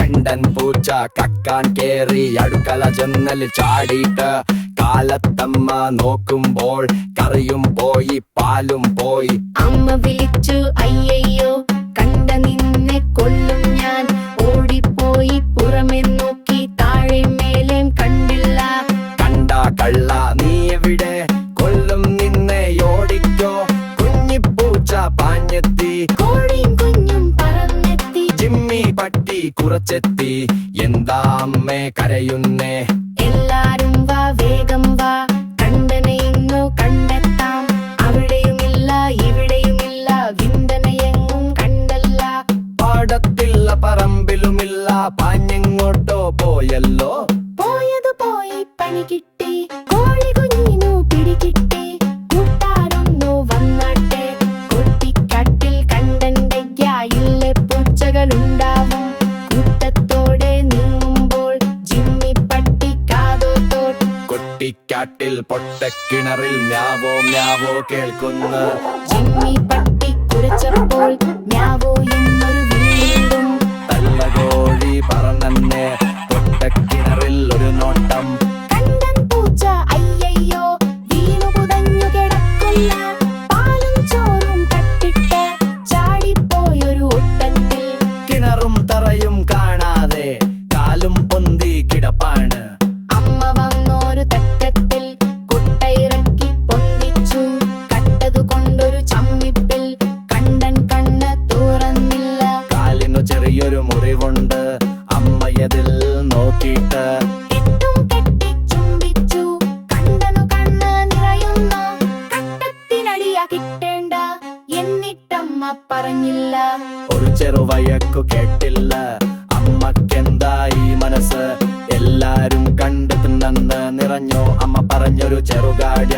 കണ്ടൻ പൂച്ച കക്കാൻ കേറി അടുക്കള ജന്നലിൽ ചാടിയിട്ട് കാലത്തമ്മ നോക്കുമ്പോൾ കറിയും പോയി പാലും പോയി. അമ്മ വിളിച്ചു അയ്യയ്യോ കണ്ട നിന്നെ കൊല്ലും ഞാൻ. ഓടിപ്പോയി പുറമെ നോക്കി താഴെ മേലേം കണ്ടില്ല. കണ്ട കള്ള നീ എവിടെ? കൊല്ലും നിന്നെ ഓടിക്കോ. കുഞ്ഞിപ്പൂച്ച പാഞ്ഞെത്തി. പട്ടി കുറച്ചെത്തി എന്താ അമ്മേ കരയുന്നേ? എല്ലാരും വാ വേഗം വാ. കണ്ടനെ ഇന്നു കണ്ടെത്താം. അവിടെയുമില്ല ഇവിടെയുമില്ല. വിന്തനയെങ്ങും കണ്ടല്ല. പാടത്തില്ല പറമ്പിലുമില്ല. പാഞ്ഞെങ്ങോട്ടോ പോയല്ലോ? പോയത് പോയി പണി കിട്ടി. കുട്ടിക്കാട്ടിൽ പൊട്ടക്കിണറിൽ ഞാവോ ഞാവോ കേൾക്കുന്നു. ജിമ്മി പട്ടി കുരച്ചപ്പോൾ ഞാവോ കട്ടത്തിനടിയാ കിട്ടേണ്ട. എന്നിട്ടമ്മ പറഞ്ഞില്ല. ഒരു ചെറുവയക്കു കേട്ടില്ല. അമ്മക്കെന്തായി മനസ്സ്? എല്ലാരും കണ്ടെത്തുന്നെന്ന് നിറഞ്ഞു. അമ്മ പറഞ്ഞൊരു ചെറുകാര്യം